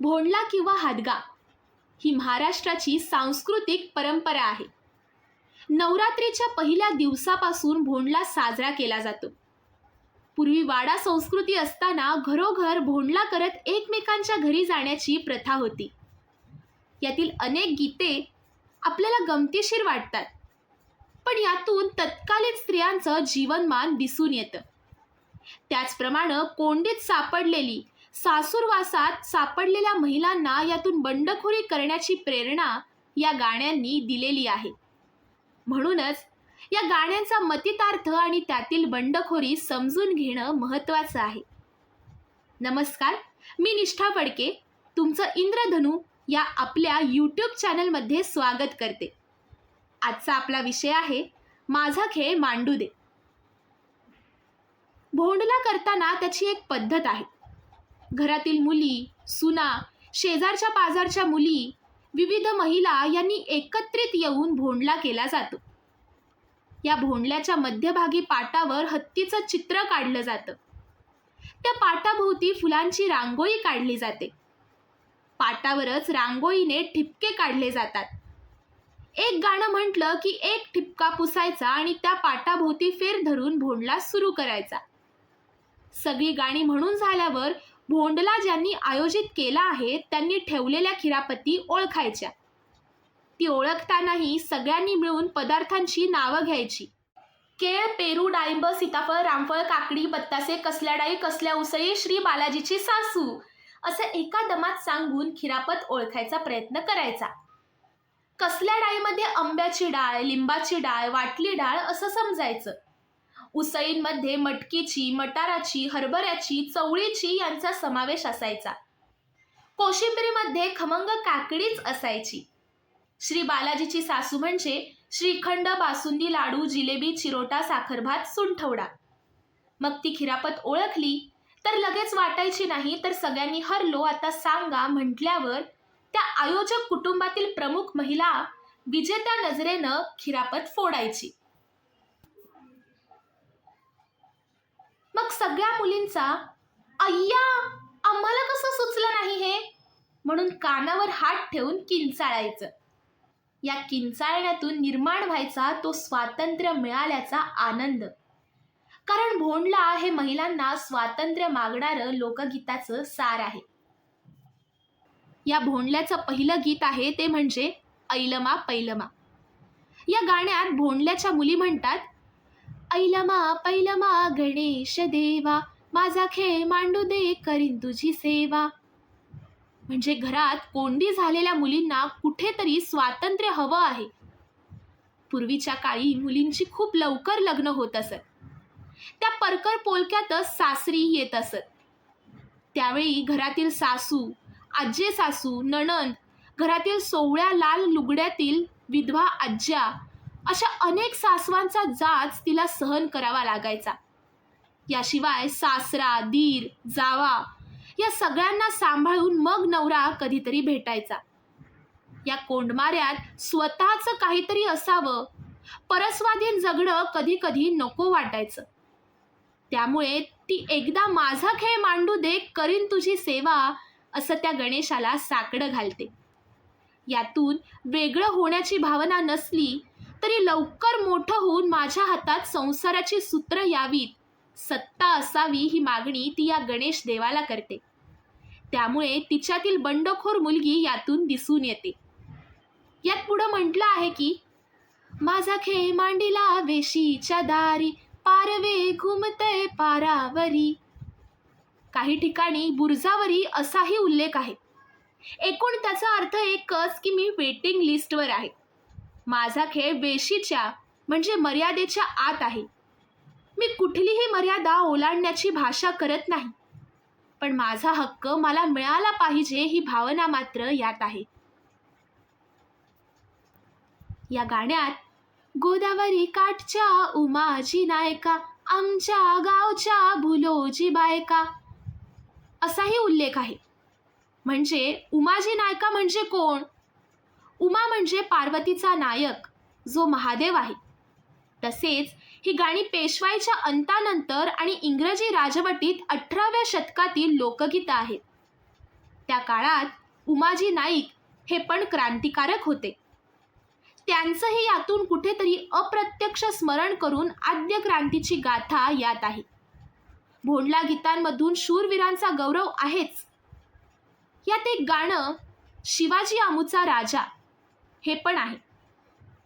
भोंडला किंवा हादगा ही महाराष्ट्राची सांस्कृतिक परंपरा आहे. नवरात्रीच्या पहिल्या दिवसापासून भोंडला साजरा केला जातो. पूर्वी वाडा संस्कृती असताना घरोघर भोंडला करत एकमेकांच्या घरी जाण्याची प्रथा होती. यातील अनेक गीते आपल्याला गमतीशीर वाटतात. पण यातून तत्कालीन स्त्रियांचं जीवनमान दिसून येतं. त्याचप्रमाणे कोंडीत सापडलेली सासूरवासात सापडलेल्या महिलांना यातून बंडखोरी करण्याची प्रेरणा या गाण्यांनी दिलेली आहे. म्हणूनच या गाण्यांचा मतितार्थ आणि त्यातील बंडखोरी समजून घेणं महत्त्वाचं आहे. नमस्कार मी निष्ठा फडके. तुमचं इंद्रधनू या आपल्या यूट्यूब चॅनलमध्ये स्वागत करते. आजचा आपला विषय आहे माझा खेळ मांडू दे. भोंडला करताना त्याची एक पद्धत आहे. घरातील मुली सुना शेजारच्या पाजारच्या मुली विविध महिला यांनी एकत्रित येऊन भोंडला केला जातो. या भोंडल्याच्या मध्यभागी पाटावर हत्तीचं चित्र काढलं जातं. त्या पाटाभोवती फुलांची रांगोळी काढली जाते. पाटावरच रांगोळीने ठिपके काढले जातात. एक गाणं म्हटलं की एक ठिपका पुसायचा आणि त्या पाटाभोवती फेर धरून भोंडला सुरू करायचा. सगळी गाणी म्हणून झाल्यावर भोंडला ज्यांनी आयोजित केला आहे त्यांनी ठेवलेल्या खिरापती ओळखायच्या. ती ओळखतानाही सगळ्यांनी मिळून पदार्थांची नावं घ्यायची. केळ पेरू डाळिंब सीताफळ रामफळ काकडी बत्तासे कसल्या डाळी कसल्या उसळी श्री बालाजीची सासू असं एका दमात सांगून खिरापत ओळखायचा प्रयत्न करायचा. कसल्या डाळीमध्ये आंब्याची डाळ लिंबाची डाळ वाटली डाळ असं समजायचं. उसईंमध्ये मटकीची मटाराची हरभऱ्याची चवळीची यांचा समावेश असायचा. कोशिंबरीमध्ये खमंग काकडीच असायची. श्री बालाजीची सासू म्हणजे श्रीखंड बासुंदी लाडू जिलेबी चिरोटा साखरभात सुंठवडा. मग ती खिरापत ओळखली तर लगेच वाटायची नाही तर सगळ्यांनी हरलो आता सांगा म्हटल्यावर त्या आयोजक कुटुंबातील प्रमुख महिला विजेत्या नजरेनं खिरापत फोडायची. सगळ्या मुलींचा अय्या आम्हाला कसं सुचलं नाही हे? म्हणून कानावर हात ठेवून किंचाळायचं. या किंचाळण्यातून निर्माण व्हायचा तो स्वातंत्र्य मिळाल्याचा आनंद. कारण भोंडला हे महिलांना स्वातंत्र्य मागणारं लोकगीताचं सार आहे. या भोंडल्याचं पहिलं गीत आहे ते म्हणजे ऐलमा पैलमा. या गाण्यात भोंडल्याच्या मुली म्हणतात ऐलमा पैलमा गणेश देवा माझा खेळ मांडू दे करीन तुझी सेवा. म्हणजे घरात कोंडी झालेल्या मुलींना कुठेतरी स्वातंत्र्य हवं आहे. पूर्वीच्या काळी मुलींची खूप लवकर लग्न होत असत. त्या परकर पोलक्यातच सासरी येत असत. त्यावेळी घरातील सासू आजे सासू नणंद घरातील सोवळ्या लाल लुगड्यातील विधवा आज्या अशा अनेक सासवांचा जाच तिला सहन करावा लागायचा. याशिवाय सासरा दीर जावा या सगळ्यांना सांभाळून मग नवरा कधीतरी भेटायचा. या कोंडमाऱ्यात स्वतःचं काहीतरी असावं परस्वाधीन जगणं कधी कधी नको वाटायचं. त्यामुळे ती एकदा माझा खेळ मांडू दे करीन तुझी सेवा असं त्या गणेशाला साकडं घालते. यातून वेगळं होण्याची भावना नसली तरी लवकर मोठं होऊन माझ्या हातात संसाराची सूत्र यावीत. सत्ता असावी ही मागणी ती या गणेश देवाला करते. त्यामुळे तिच्यातील बंडखोर मुलगी यातून दिसून येते. यात पुढं म्हटलं आहे की माझा खे मांडीला वेशीच्या दारी पारवे घुमते पारावरी. काही ठिकाणी बुरजावरी असाही उल्लेख आहे. एकूण त्याचा अर्थ एकच की मी वेटिंग लिस्टवर आहे. माझा खेळ वेशीच्या म्हणजे मर्यादेच्या आत आहे. मी कुठलीही मर्यादा ओलांडण्याची भाषा करत नाही. पण माझा हक्क मला मिळाला पाहिजे ही भावना मात्र यात आहे. या गाण्यात गोदावरी काठच्या उमाजी नायका आमच्या गावच्या भुलोजी बायका असाही उल्लेख आहे. म्हणजे उमाजी नायका म्हणजे कोण? उमा म्हणजे पार्वतीचा नायक जो महादेव आहे. तसेच ही गाणी पेशवाईच्या अंतानंतर आणि इंग्रजी राजवटीत अठराव्या शतकातील लोकगीतं आहेत. त्या काळात उमाजी नाईक हे पण क्रांतिकारक होते. त्यांचंही यातून कुठेतरी अप्रत्यक्ष स्मरण करून आद्य क्रांतीची गाथा यात आहे. भोंडला गीतांमधून शूरवीरांचा गौरव आहेच. यात एक गाणं शिवाजी आमूचा राजा हे पण आहे.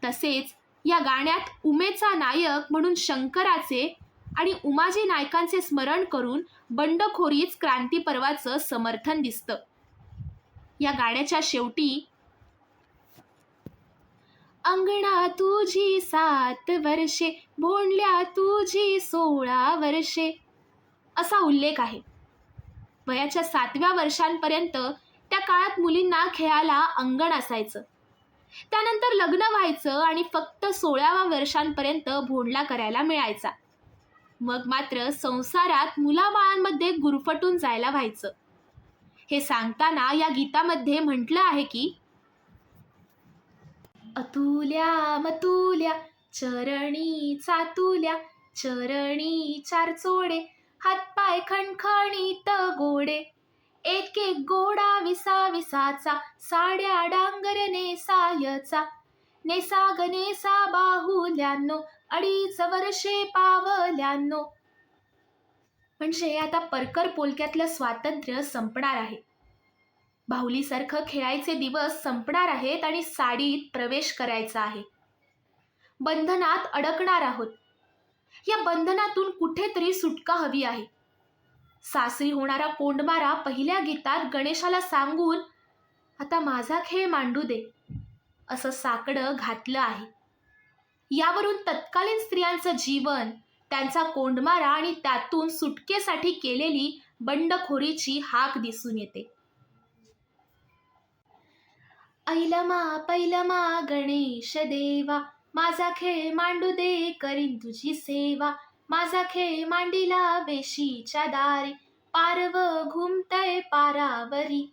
तसेच या गाण्यात उमेचा नायक म्हणून शंकराचे आणि उमाजी नायकांचे स्मरण करून बंडखोरीच क्रांती पर्वाचं समर्थन दिसतं. या गाण्याच्या शेवटी अंगणा तुझी सात वर्षे भोंडल्या तुझी सोळा वर्षे असा उल्लेख आहे. वयाच्या सातव्या वर्षांपर्यंत त्या काळात मुलींना खेळायला अंगण असायचं. त्यानंतर लग्न व्हायचं आणि फक्त सोळाव्या वर्षांपर्यंत भोंडला करायला मिळायचा. मग मात्र संसारात मुलाबाळांमध्ये गुरफटून जायला व्हायचं. हे सांगताना या गीतामध्ये म्हटलं आहे की अतुल्या मतुल्या चरणी चातुल्या चरणी चार चोडे हातपाय खणखणीत गोडे एक एक गोडा विसा विसाचा साड्या डांगरने नेसायचा नेसा नेसा बाहुल्यानो अडीच वर्षे पावल्यानो. म्हणजे आता परकर पोलक्यातलं स्वातंत्र्य संपणार आहे. बाहुलीसारखं खेळायचे दिवस संपणार आहेत आणि साडीत प्रवेश करायचा आहे. बंधनात अडकणार आहोत. या बंधनातून कुठेतरी सुटका हवी आहे. सासरी होणारा कोंडमारा पहिल्या गीतात गणेशाला सांगून आता माझा खेळ मांडू दे. असं साकडं घातलं आहे. यावरून तत्कालीन स्त्रियांचं जीवन त्यांचा कोंडमारा आणि त्यातून सुटकेसाठी केलेली बंडखोरीची हाक दिसून येते. ऐलमा पैलमा गणेश देवा माझा खेळ मांडू दे करीन तुझी सेवा. माझा खेळ मांडिला वेशीच्या दारी पारव घुमतय पारावरी.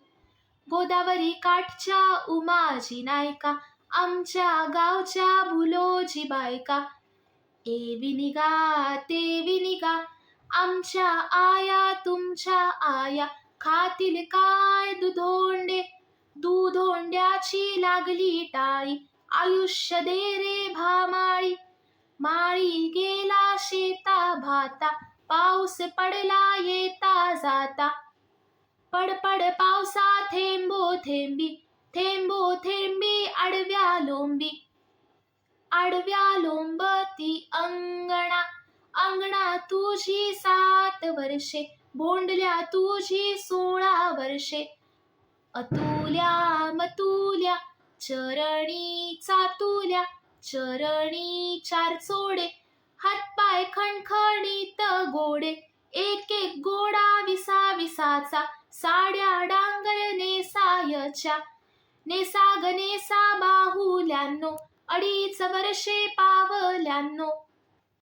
गोदावरी काठच्या उमाजी नायका आमच्या गावच्या भुलोजी बायका. एवी निगा तेवी निगा आमच्या आया तुमच्या आया. खातील काय दुधोंडे? दुधोंड्याची लागली टाळी आयुष्य दे रे भामाळी. माळी गेला शेता भाता पाऊस पडला येता जाता. पडपड पावसा थेंबो थेंबी थेंबो थेंबी आडव्या लोंबी. आडव्या लोंबती अंगणा अंगणा तुझी सात वर्षे भोंडल्या तुझी सोळा वर्षे. अतुल्या मतुल्या चरणी चातुल्या चरणी चार चोडे हातपाय खणखणीत गोडे. नेसायच्या नेसा गनेसा बाहुल्यानो अडीच वर्षे पावल्यानो.